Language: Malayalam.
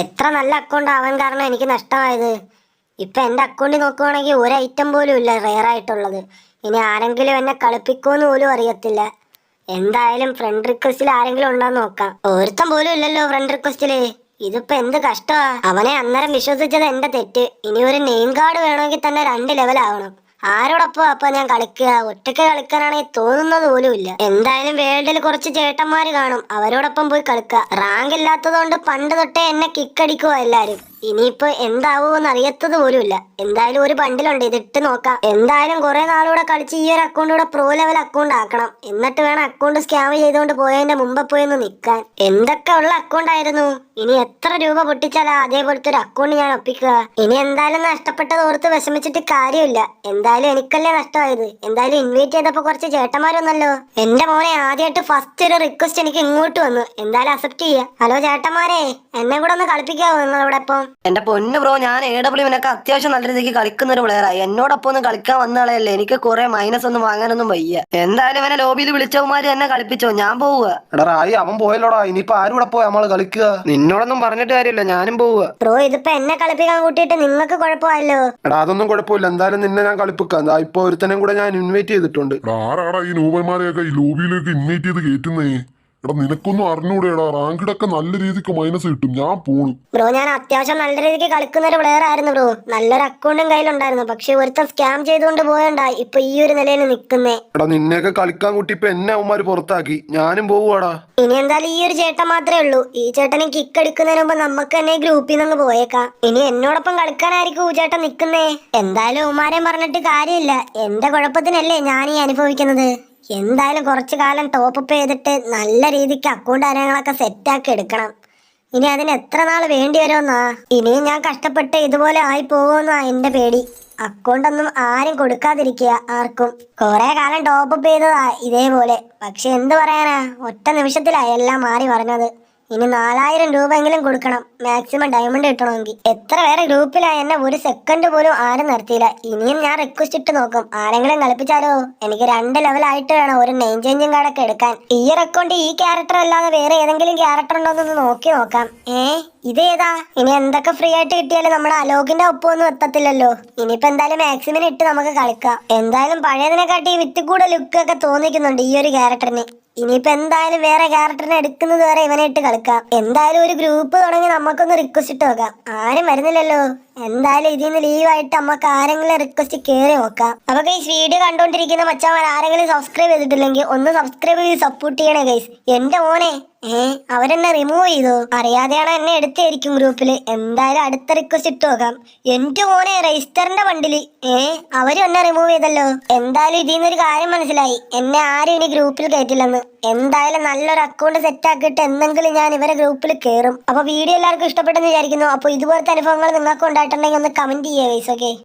എത്ര നല്ല അക്കൗണ്ട് ആവാൻ കാരണം എനിക്ക് നഷ്ടമായത്? ഇപ്പൊ എന്റെ അക്കൗണ്ടിൽ നോക്കുവാണെങ്കിൽ ഒരു ഐറ്റം പോലും ഇല്ല റെയർ ആയിട്ടുള്ളത്. ഇനി ആരെങ്കിലും എന്നെ കളിപ്പിക്കുമെന്ന് പോലും അറിയത്തില്ല. എന്തായാലും ഫ്രണ്ട് റിക്വസ്റ്റിൽ ആരെങ്കിലും ഉണ്ടോന്ന് നോക്കാം. ഒരുത്തം പോലും ഇല്ലല്ലോ ഫ്രണ്ട് റിക്വസ്റ്റിൽ ഇതിപ്പോ എന്ത് കഷ്ടമാ? അവനെ അന്നേരം വിശ്വസിച്ചത് എന്റെ തെറ്റ്. ഇനി ഒരു നെയിം കാർഡ് വേണമെങ്കിൽ തന്നെ രണ്ട് ലെവൽ ആവണം. ആരോടൊപ്പം അപ്പൊ ഞാൻ കളിക്കുക? ഒറ്റയ്ക്ക് കളിക്കാനാണെങ്കിൽ തോന്നുന്നത് പോലും ഇല്ല. എന്തായാലും വേൾഡിൽ കുറച്ച് ചേട്ടന്മാര് കാണും. അവരോടൊപ്പം പോയി കളിക്കുക. റാങ്ക് ഇല്ലാത്തതുകൊണ്ട് പണ്ട് തൊട്ടേ എന്നെ കിക്കടിക്കുക എല്ലാരും. ഇനിയിപ്പോ എന്താവൂന്ന് അറിയത്തത് പോലുമില്ല. എന്തായാലും ഒരു ബണ്ടിലുണ്ട് ഇതിട്ട് നോക്കാം. എന്തായാലും കുറെ നാളൂടെ കളിച്ച് ഈ ഒരു അക്കൗണ്ട് കൂടെ പ്രോ ലെവൽ അക്കൗണ്ട് ആക്കണം. എന്നിട്ട് വേണം അക്കൗണ്ട് സ്കാം ചെയ്തുകൊണ്ട് പോയതിന്റെ മുമ്പ് പോയി ഒന്ന് നിൽക്കാൻ എന്തൊക്കെ ഉള്ള അക്കൗണ്ട് ആയിരുന്നു? ഇനി എത്ര രൂപ പൊട്ടിച്ചാലാ അതേപോലത്തെ ഒരു അക്കൗണ്ട് ഞാൻ ഒപ്പിക്കുക? ഇനി എന്തായാലും നഷ്ടപ്പെട്ടത് ഓർത്ത് വിഷമിച്ചിട്ട് കാര്യമില്ല. എന്തായാലും എനിക്കല്ലേ നഷ്ടമായത്. എന്തായാലും ഇൻവൈറ്റ് ചെയ്തപ്പോ കുറച്ച് ചേട്ടന്മാരൊന്നല്ലോ. എന്റെ മോനെ ആദ്യമായിട്ട് ഫസ്റ്റ് ഒരു റിക്വസ്റ്റ് എനിക്ക് ഇങ്ങോട്ട് വന്നു. എന്തായാലും അക്സെപ്റ്റ് ചെയ്യാം. ഹലോ ചേട്ടന്മാരെ എന്നെ കൂടെ ഒന്ന് കളിപ്പിക്കാവോ നിങ്ങളോടൊപ്പം എന്റെ പൊന്നു ബ്രോ ഞാൻ എ ഡബ്ല്യുവിനൊക്കെ അത്യാവശ്യം നല്ല രീതിക്ക് കളിക്കുന്ന ഒരു പ്ലെയറായി എന്നോടൊപ്പം ഒന്ന് കളിക്കാൻ വന്നാളല്ലേ എനിക്ക് കുറെ മൈനസ് ഒന്നും വാങ്ങാനൊന്നും വയ്യ. എന്തായാലും ഇവനെ ലോബിയിൽ വിളിച്ചവന്മാര് എന്നെ കളിപ്പിച്ചോ? ഞാൻ പോവുക. എടാ റായി അവൻ പോയല്ലോടാ. ഇനിയിപ്പോ ആരൂടെ പോയി നമ്മൾ കളിക്കുക? നിന്നോടൊന്നും പറഞ്ഞിട്ട് കാര്യമില്ല ഞാനും പോവുക. ബ്രോ ഇതിപ്പോ എന്നെ കളിപ്പിക്കാൻ കൂട്ടിയിട്ട് നിങ്ങൾക്ക് എടാ അതൊന്നും കുഴപ്പമില്ല. എന്തായാലും നിന്നെ ഞാൻ കളിപ്പിക്കാം. ദാ ഇപ്പൊ ഒരുത്തനെ കൂടെ ഞാൻ ഇൻവൈറ്റ് ചെയ്തിട്ടുണ്ട്. എടാ ആരാടാ ഈ നൂപന്മാരെയൊക്കെ ഈ ലോബിയിലേക്ക് ഇൻവൈറ്റ് ചെയ്ത് കയറ്റുന്നേ എടാ നിനക്കൊന്നും അറിഞ്ഞൂടെടാ റാങ്കിടൊക്കെ നല്ല രീതിക്ക് മൈനസ് കിട്ടും. ഞാൻ പോണു. ബ്രോ ഞാൻ അത്യാവശ്യം നല്ല രീതിക്ക് കളിക്കുന്ന ഒരു പ്ലെയർ ആയിരുന്നു ബ്രോ. നല്ലൊരു അക്കൗണ്ടും കയ്യിലുണ്ടായിരുന്നു. പക്ഷെ ഒരുത്തൻ സ്കാം ചെയ്തുകൊണ്ട് പോയണ്ട ഇപ്പൊ ഈ ഒരു നിലയിൽ നിൽക്കുന്നേ എടാ നിന്നെയൊക്കെ കളിക്കാൻ കൂട്ടി ഇപ്പൊ എന്നെ അവന്മാര് പുറത്താക്കി. ഞാനും പോവുവാടാ. ഇനി എന്തായാലും ഈ ഒരു ചേട്ടൻ മാത്രമേ ഉള്ളൂ. ഈ ചേട്ടനെ കിക്ക് എടുക്കുന്നതിന് മുമ്പ് നമുക്ക് തന്നെ ഗ്രൂപ്പിൽ നിന്ന് പോയേക്കാം. ഇനി എന്നോടൊപ്പം കളിക്കാനായിരിക്കും ഈ ചേട്ടൻ നിൽക്കുന്നേ എന്തായാലും ഉമാരെ പറഞ്ഞിട്ട് കാര്യമില്ല. എന്റെ കുഴപ്പത്തിനല്ലേ ഞാൻ ഈ അനുഭവിക്കുന്നത്? എന്തായാലും കുറച്ചു കാലം ടോപ്പ് അപ്പ് ചെയ്തിട്ട് നല്ല രീതിക്ക് അക്കൗണ്ട് കാര്യങ്ങളൊക്കെ സെറ്റാക്കി എടുക്കണം. ഇനി അതിന് എത്ര നാൾ വേണ്ടി വരുമെന്നാ? ഇനിയും ഞാൻ കഷ്ടപ്പെട്ട് ഇതുപോലെ ആയി പോകുമെന്നാ എന്റെ പേടി. അക്കൗണ്ടൊന്നും ആരും കൊടുക്കാതിരിക്കുക ആർക്കും. കുറെ കാലം ടോപ്പ് അപ്പ് ചെയ്തതാ ഇതേപോലെ. പക്ഷെ എന്ത് പറയാനാ? ഒറ്റ നിമിഷത്തിലാ എല്ലാം മാറി പറഞ്ഞത് ഇനി നാലായിരം രൂപയെങ്കിലും കൊടുക്കണം. മാക്സിമം ഡയമണ്ട് കിട്ടണമെങ്കിൽ. എത്ര പേരെ ഗ്രൂപ്പിലായ? എന്നെ ഒരു സെക്കൻഡ് പോലും ആരും നിർത്തിയില്ല. ഇനിയും ഞാൻ റിക്വസ്റ്റ് ഇട്ട് നോക്കും. ആരെങ്കിലും കളിപ്പിച്ചാലോ? എനിക്ക് രണ്ട് ലെവലായിട്ട് വേണം. ഒരു നെയിം ചേഞ്ചിങ് കാർഡൊക്കെ എടുക്കാൻ. ഈ റെക്കോണ്ട് ഈ ക്യാരക്ടർ അല്ലാതെ വേറെ ഏതെങ്കിലും ക്യാരക്ടർ ഉണ്ടോ എന്നൊന്ന് നോക്കി നോക്കാം. ഏ? ഇതേതാ ഇനി എന്തൊക്കെ ഫ്രീ ആയിട്ട് കിട്ടിയാലും നമ്മുടെ അലോകിന്റെ ഒപ്പമൊന്നും എത്തത്തില്ലല്ലോ. ഇനിയിപ്പോ എന്തായാലും മാക്സിമിന് ഇട്ട് നമുക്ക് കളിക്കാം. എന്തായാലും പഴയതിനെക്കാട്ടി വിത്ത് കൂടെ ലുക്ക് ഒക്കെ തോന്നിക്കുന്നുണ്ട് ഈ ഒരു ക്യാരക്ടറിന് ഇനിയിപ്പോ എന്തായാലും വേറെ ക്യാരക്ടറിനെ എടുക്കുന്നത് വരെ ഇവനായിട്ട് കളിക്കാം. എന്തായാലും ഒരു ഗ്രൂപ്പ് തുടങ്ങി നമുക്കൊന്ന് റിക്വസ്റ്റ് ഇട്ട് നോക്കാം. ആരും വരുന്നില്ലല്ലോ. എന്തായാലും ഇതിൽ ലീവായിട്ട് നമുക്ക് ആരെങ്കിലും റിക്വസ്റ്റ് കയറി നോക്കാം. അപ്പൊ ഗൈസ് വീഡിയോ കണ്ടോണ്ടിരിക്കുന്ന മച്ചാമാർ ആരെങ്കിലും സബ്സ്ക്രൈബ് ചെയ്തിട്ടില്ലെങ്കിൽ ഒന്ന് സബ്സ്ക്രൈബ് ചെയ്ത് സപ്പോർട്ട് ചെയ്യണേ ഗൈസ് എന്റെ മോനെ ഏ അവരെന്നെ റിമൂവ് ചെയ്തു? അറിയാതെയാണ് എന്നെ എടുത്തായിരിക്കും ഗ്രൂപ്പിൽ എന്തായാലും അടുത്ത റിക്വസ്റ്റ് ഇട്ട് നോക്കാം. എന്റെ മോനെ രജിസ്റ്ററിന്റെ വണ്ടിൽ ഏ അവരും എന്നെ റിമൂവ് ചെയ്തല്ലോ. എന്തായാലും ഇതിൽ നിന്നൊരു കാര്യം മനസ്സിലായി. എന്നെ ആരും ഇനി ഗ്രൂപ്പിൽ കയറ്റില്ലെന്ന് എന്തായാലും നല്ലൊരു അക്കൗണ്ട് സെറ്റ് ആക്കിയിട്ട് എന്തെങ്കിലും ഞാൻ ഇവരെ ഗ്രൂപ്പിൽ കയറും അപ്പൊ വീഡിയോ എല്ലാവർക്കും ഇഷ്ടപ്പെട്ടെന്ന് വിചാരിക്കുന്നു. അപ്പൊ ഇതുപോലത്തെ അനുഭവങ്ങൾ നിങ്ങൾക്ക് ഉണ്ടായിട്ടുണ്ടെങ്കിൽ ഒന്ന് കമന്റ് ചെയ്യുക ഗൈസ് ഓക്കെ